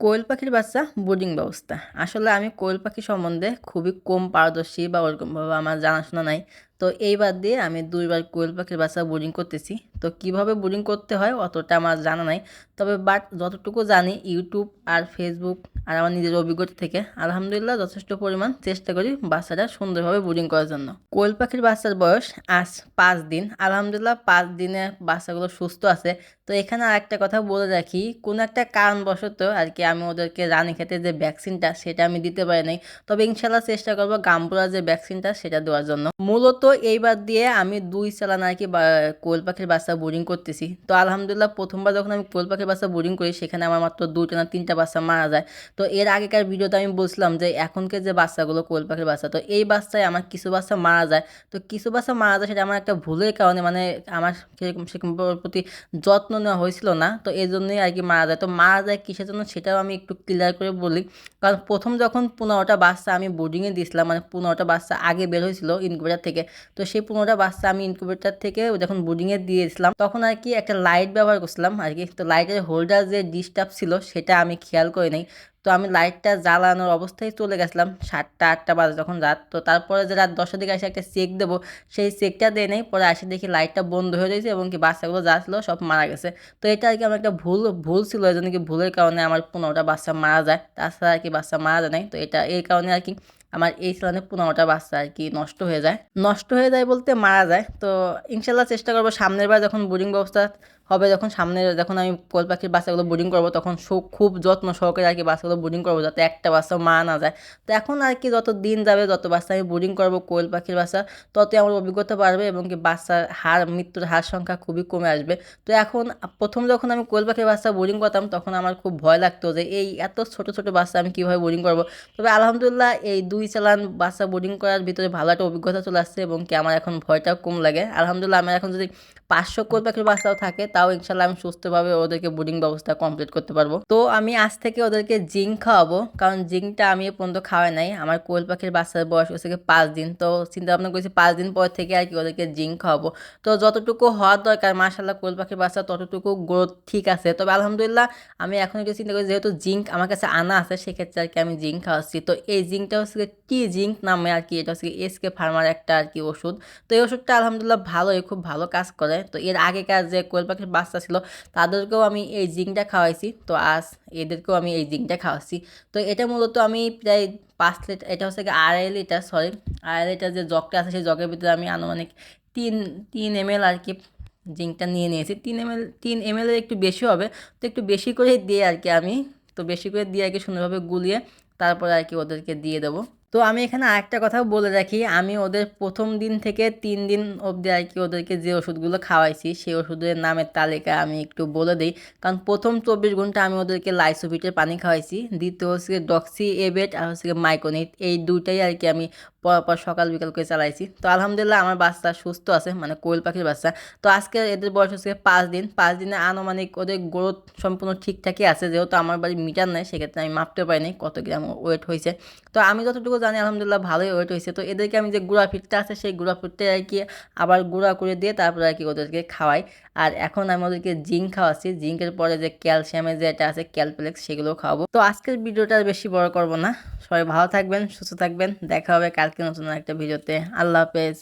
কোয়েল পাখির বাচ্চা বোর্ডিং ব্যবস্থা। আসলে আমি কোয়েল পাখি সম্বন্ধে খুবই কম পারদর্শী বা ওরকমভাবে আমার জানাশোনা নাই। তো এইবার দিয়ে আমি দুইবার কোয়েল পাখির বাচ্চা বোর্ডিং করতেছি। তো কীভাবে বোর্ডিং করতে হয় অতটা আমার জানা নাই। তবে বাট যতটুকু জানি, ইউটিউব আর ফেসবুক আর আমার নিজের অভিজ্ঞতা থেকে আলহামদুলিল্লাহ যথেষ্ট পরিমাণ চেষ্টা করি বাচ্চাটা সুন্দরভাবে বোর্ডিং করার জন্য। কোয়েল পাখির বাচ্চার বয়স আজ পাঁচ দিন। আলহামদুলিল্লাহ পাঁচ দিনে বাচ্চাগুলো সুস্থ আছে। তো এখানে আরেকটা কথা বলে রাখি, কোনো একটা কারণবশত আর কি আমি ওদেরকে রানী খেতে যে ভ্যাকসিনটা সেটা আমি দিতে পারি নাই। তবে ইনশাল্লাহ চেষ্টা করব গাম্বুরা যে ভ্যাকসিনটা সেটা দেওয়ার জন্য। মূলত এইবার দিয়ে আমি দুই চালান আর কি কোয়েল পাখির বাচ্চা বোরিং করতেছি। তো আলহামদুলিল্লাহ প্রথমবার যখন আমি কোয়েল পাখির বাচ্চা বোর্ডিং করি, সেখানে আমার মাত্র দুইটা না তিনটা বাচ্চা মারা যায়। তো এর আগেকার ভিডিওতে আমি বলছিলাম যে এখনকার যে বাচ্চাগুলো কোয়েল পাখির বাচ্চা, তো এই বাচ্চায় আমার কিছু বাচ্চা মারা যায়। তো কিছু বাচ্চা মারা যায় সেটা আমার একটা ভুলের কারণে মানে আমার সেরকম সেরকম প্রতি যত্ন নেওয়া হয়েছিল না, তো এই জন্যই আর কি মারা যায়। তো মারা যায় কিসের জন্য সেটাও আমি একটু ক্লিয়ার করে বলি। কারণ প্রথম যখন পনেরোটা বাচ্চা আমি বোর্ডিংয়ে দিয়েছিলাম মানে পনেরোটা বাচ্চা আগে বের হয়েছিল ইনকুবেটার থেকে তো সেই পনেরোটা বাচ্চা আমি ইনকুবেটার থেকে যখন বোর্ডিংয়ে দিয়েছিলাম, তখন আর কি একটা লাইট ব্যবহার করছিলাম আর কি। তো লাইটের হোল্ডার যে ডিস্টার্ব ছিল, সেটা আমি খেয়াল করে নেই। তো আমি লাইটটা জ্বালানোর অবস্থায় চলে গেছিলাম সাতটা, আটটা বাজে যখন রাত। তো তারপরে যে রাত দশটার দিকে এসে একটা চেক দেবো, সেই চেকটা দিয়ে নেই, পরে আসে দেখি লাইটটা বন্ধ হয়ে গেছে এবং কি বাচ্চাগুলো যা ছিল সব মারা গেছে। তো এটা আর কি আমার একটা ভুল ভুল ছিল, এই জন্য কি ভুলের কারণে আমার পনেরোটা বাচ্চা মারা যায়। তাছাড়া আর কি বাচ্চা মারা যায় নাই। তো এটা এই কারণে আর কি আমার এই সালানে পনেরোটা বাচ্চা আর কি, নষ্ট হয়ে যায়। নষ্ট হয়ে যায় বলতে মারা যায়। তো ইনশাল্লাহ চেষ্টা করব সামনের বার যখন বোরিং ব্যবস্থা হবে যখন সামনে যখন আমি কোল পাখির বাচ্চাগুলো বোর্ডিং করব, তখন খুব যত্ন সহকারে আর কি বাচ্চাগুলো বোর্ডিং করব যাতে একটা বাচ্চা মা না যায়। তো এখন আর কি যত দিন যাবে, যত বাচ্চা আমি বোর্ডিং করব কোয়েল পাখির বাচ্চা, ততই আমার অভিজ্ঞতা বাড়বে এবং কি বাচ্চার হার, মৃত্যুর হার সংখ্যা খুবই কমে আসবে। তো এখন প্রথম যখন আমি কোয়েল পাখির বাচ্চা বোর্ডিং করতাম, তখন আমার খুব ভয় লাগতো যে এই এত ছোট ছোট বাচ্চা আমি কীভাবে বোর্ডিং করব? তবে আলহামদুলিল্লাহ এই দুই চালান বাচ্চা বোর্ডিং করার ভিতরে ভালো একটা অভিজ্ঞতা চলে আসছে এবং কি আমার এখন ভয়টাও কম লাগে। আলহামদুলিল্লাহ আমার এখন যদি পাঁচশো কোয়েল পাখির বাচ্চাও থাকে তাও ইনশাল্লাহ আমি সুস্থভাবে ওদেরকে বোর্ডিং ব্যবস্থা কমপ্লিট করতে পারব। তো আমি আজ থেকে ওদেরকে জিঙ্ক খাওয়াবো, কারণ জিঙ্কটা আমি পর্যন্ত খাওয়াই নাই। আমার কোয়েল পাখির বাচ্চার বয়স হচ্ছে পাঁচ দিন। তো চিন্তা ভাবনা করেছি পাঁচ দিন পর থেকে আর কি ওদেরকে জিঙ্ক খাওয়াবো। তো যতটুকু হওয়ার দরকার মাসাল্লাহ কোয়েল পাখির বাচ্চা ততটুকু গ্রোথ ঠিক আছে। তবে আলহামদুলিল্লাহ আমি এখন একটু চিন্তা করি, যেহেতু জিঙ্ক আমার কাছে আনা আছে, সেক্ষেত্রে আর কি আমি জিঙ্ক খাওয়াচ্ছি। তো এই জিঙ্কটা হচ্ছে কি জিঙ্ক নামে আর কি, এটা হচ্ছে এসকে ফার্মার একটা আর কি ওষুধ। তো এই ওষুধটা আলহামদুলিল্লাহ ভালোই, খুব ভালো কাজ করে। তো এর আগেকার যে কোয়েল পাখির বাচ্চা ছিল, তাদেরকেও আমি এই জিঙ্কটা খাওয়াইছি। তো আজ এদেরকেও আমি এই জিঙ্কটা খাওয়াচ্ছি। তো এটা মূলত আমি প্রায় পাঁচ লিটার এটা হচ্ছে আড়াই লিটার সরি আড়াই লিটার যে জগটা আছে, সেই জগের ভিতরে আমি আনুমানিক তিন তিন এম এল আর কি জিঙ্কটা নিয়ে নিয়েছি। তিন এম এল তিন এম এল একটু বেশি হবে, তো একটু বেশি করে দিয়ে আর কি আমি, তো বেশি করে দিয়ে আর কি সুন্দরভাবে গুলিয়ে তারপরে আর কি ওদেরকে দিয়ে দেবো। তো আমি এখানে আরেকটা কথাও বলে রাখি। আমি ওদের প্রথম দিন থেকে তিন দিন অবধি আর কি ওদেরকে যে ওষুধগুলো খাওয়াইছি, সেই ওষুধের নামের তালিকা আমি একটু বলে দিই। কারণ প্রথম চব্বিশ ঘণ্টা আমি ওদেরকে লাইসোভিটের পানি খাওয়াইছি। দ্বিতীয় হচ্ছে ডক্সি এবেট আর হচ্ছে মাইকোনিট। এই দুইটাই আর কি আমি পরপর সকাল বিকাল করে চালাইছি। তো আলহামদুলিল্লাহ আমার বাচ্চা সুস্থ আছে মানে কোয়েল পাখির বাচ্চা। তো আজকে এদের বয়স হচ্ছে পাঁচ দিন। পাঁচ দিনে আনুমানিক ওদের গ্রোথ সম্পূর্ণ ঠিকঠাকই আছে। যেহেতু আমার বাড়ি মিটার নেই, সেক্ষেত্রে আমি মাপতে পারিনি কত গ্রাম ওয়েট হয়েছে। তো আমি যতটুকু জানি, আলহামদুলিল্লাহ ভালোই ওয়েট হয়েছে। তো এদেরকে আমি যে গুঁড়া ফিটটা আছে, সেই গুঁড়া ফিটটা আর কি আবার গুঁড়া করে দিয়ে তারপরে আর কি ওদেরকে খাওয়াই। আর এখন আমি ওদেরকে জিঙ্ক খাওয়াচ্ছি। জিঙ্কের পরে যে ক্যালসিয়ামের যেটা আছে ক্যালপ্লেক্স সেগুলো খাওয়াবো। তো আজকের ভিডিওটা বেশি বড় করব না। সবাই ভালো থাকবেন, সুস্থ থাকবেন। দেখা হবে কালকে। নতুন একটা ভিডিওতে। আল্লাহ হাফেজ।